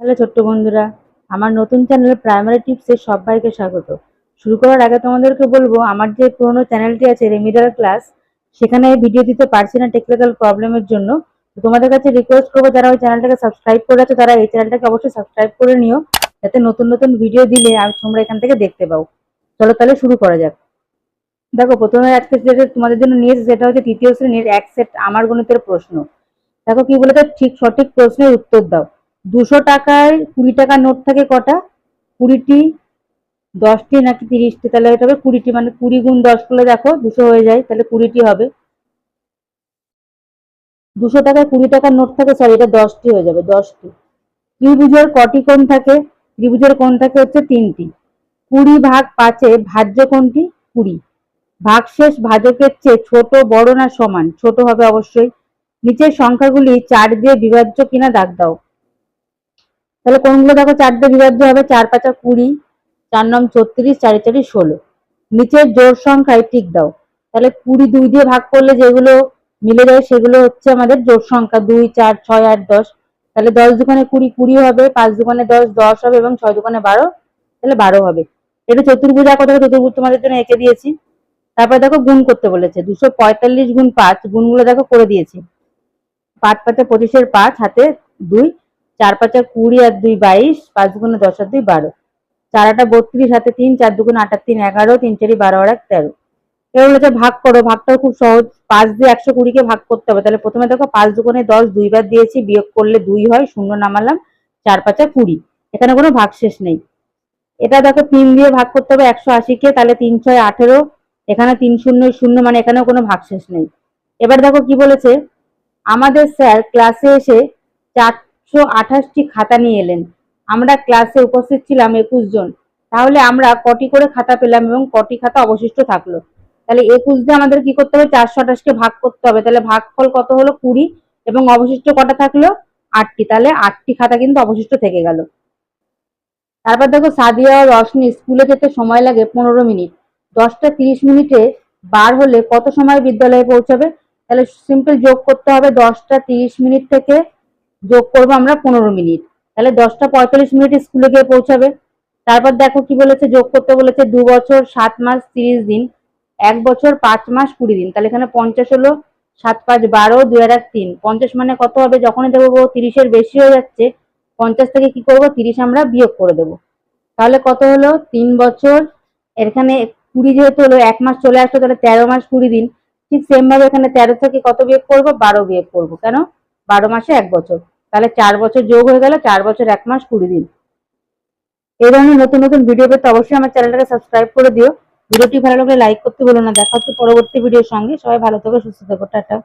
Hello ছোট্ট বন্ধুরা, আমার নতুন চ্যানেল প্রাইমারি টিপসে সবাইকে স্বাগত। শুরু করার আগে তোমাদেরকে বলব, আমার যে পুরোনো চ্যানেলটি আছে রেমিডাল ক্লাস সেখানে ভিডিও দিতে পারছি না টেকনিক্যাল প্রবলেমের জন্য। তো তোমাদের কাছে রিকোয়েস্ট করব, যারা ওই চ্যানেলটাকে সাবস্ক্রাইব করে আছো, তারা এই চ্যানেলটাকে অবশ্যই সাবস্ক্রাইব করে নিও, যাতে নতুন নতুন ভিডিও দিলে আমি তোমরা এখান থেকে দেখতে পাও। চলো তাহলে শুরু করা যাক। দেখো, প্রথমে আজকে যেটা তোমাদের জন্য নিয়েছি সেটা হচ্ছে তৃতীয় শ্রেণির এক সেট আমার গণিতের প্রশ্ন। দেখো কি বলেছে? ঠিক সঠিক প্রশ্নের উত্তর দাও। দুশো টাকায় কুড়ি টাকার নোট থাকে কটা? কুড়িটি, দশটি নাকি তিরিশটি? তাহলে হবে কুড়িটি মানে কুড়ি গুণ দশ করলে দেখো দুশো হয়ে যায়, তাহলে কুড়িটি হবে। দুশো টাকায় কুড়ি টাকার নোট থাকে সরি এটা দশটি হয়ে যাবে, দশটি। ত্রিভুজের কটি কোণ থাকে? ত্রিভুজের কোণ থাকে হচ্ছে তিনটি। কুড়ি ভাগ পাঁচে ভাজ্য কোনটি কুড়ি। ভাগশেষ ভাজকের চেয়ে ছোট, বড় না সমান? ছোট হবে অবশ্যই। নিচের সংখ্যাগুলি চার দিয়ে বিভাজ্য কিনা, দাগ দাও। তাহলে কোনগুলো দেখো চার দিয়ে বিভাজ্য হবে? চার পাঁচা কুড়ি, চার নং ছত্রিশ, চারি চারি ষোলো। নিচের জোড় সংখ্যায় টিক দাও। তাহলে কুড়ি দুই দিয়ে ভাগ করলে যেগুলো মিলে যায় সেগুলো হচ্ছে আমাদের জোড় সংখ্যা দুই, চার, ছয়, আট, দশ। তাহলে দশ দোকানে কুড়ি কুড়ি হবে, পাঁচ দোকানে দশ দশ হবে এবং ছয় দোকানে বারো, তাহলে বারো হবে। এটা চতুর্ভুজ দেখো চতুর্ভুজ তোমাদের জন্য এঁকে দিয়েছি। তারপরে দেখো গুণ করতে বলেছে, দুশো পঁয়তাল্লিশ গুণ পাঁচ, গুণগুলো দেখো করে দিয়েছি। পাঁচ পাঁচে পঁচিশের পাঁচ, হাতে দুই চার পাঁচা কুড়ি আর দুই বাইশ, পাঁচ দুগুণে দশ আর দুই বারো। চার আটা বত্রিশ, হাতে তিন, চার দুগুণে আট আর তিন, এগারো, তিন চারি বারো আর এক তেরো। এবার বলেছে, ভাগ করো, ভাগটাও খুব সহজ। পাঁচ দিয়ে একশো কুড়িকে ভাগ করতে হবে। তাহলে প্রথমে দেখো, পাঁচ দুগুণে দশ দুইবার দিয়েছি, বিয়োগ করলে দুই হয়, শূন্য নামালাম, চার পাঁচা কুড়ি। এখানে কোনো ভাগশেষ নেই। এটা দেখো, তিন দিয়ে ভাগ করতে হবে, একশো আশিকে, তাহলে তিন ছয় আঠেরো। এখানে তিন শূন্য শূন্য মানে এখানেও কোনো ভাগশেষ নেই। এবার দেখো কি বলেছে, আমাদের স্যার ক্লাসে এসে চারশো আঠাশটি খাতা নিয়ে এলেন। আমরা ক্লাসে উপস্থিত ছিলাম একুশ জন। তাহলে আমরা কটি করে খাতা পেলাম এবং কটি খাতা অবশিষ্ট থাকল? তাহলে একুশ দিয়ে আমাদের কি করতে হবে? চারশো আঠাশকে ভাগ করতে হবে। তাহলে ভাগফল কত হলো? কুড়ি। এবং অবশিষ্ট কটা থাকল? আটটি। তাহলে আটটি খাতা কিন্তু অবশিষ্ট থেকে গেল। তারপর দেখো, সাদিয়া ও রশনি স্কুলে যেতে সময় লাগে পনেরো মিনিট। দশটা তিরিশ মিনিটে বার হলে কত সময় বিদ্যালয়ে পৌঁছাবে? তাহলে সিম্পল যোগ করতে হবে দশটা তিরিশ মিনিট থেকে যোগ করব আমরা পনেরো মিনিট। তাহলে দশটা পঁয়তাল্লিশ মিনিট স্কুলে গিয়ে পৌঁছাবে। তারপর দেখো কি বলেছে, যোগ করতে বলেছে দু বছর, সাত মাস, তিরিশ দিন, এক বছর, পাঁচ মাস, কুড়ি দিন। তাহলে এখানে পঞ্চাশ হলো সাত পাঁচ বারো, দুই আর এক তিন। পঞ্চাশ মানে কত হবে যখনই দেখব তিরিশের বেশি হয়ে যাচ্ছে। পঞ্চাশ থেকে কি করব? তিরিশ আমরা বিয়োগ করে দেবো। তাহলে কত হলো? তিন বছর, এখানে কুড়ি যেহেতু হলো, এক মাস চলে আসলো, তাহলে তেরো মাস, কুড়ি দিন। ঠিক সেম ভাবে এখানে তেরো থেকে কত বিয়োগ করব? বারো বিয়োগ করব। কেন? বারো মাসে এক বছর। তাহলে চার বছর যোগ হয়ে গেল, চার বছর এক মাস কুড়ি দিন। এই ধরনের নতুন নতুন ভিডিও পেতে অবশ্যই আমার চ্যানেলটাকে সাবস্ক্রাইব করে দিও। ভিডিওটি ভালো লাগলে লাইক করতে বলো না। দেখা হচ্ছে পরবর্তী ভিডিওর সঙ্গে। সবাই ভালো থেকো, সুস্থ থেকো, টাটা।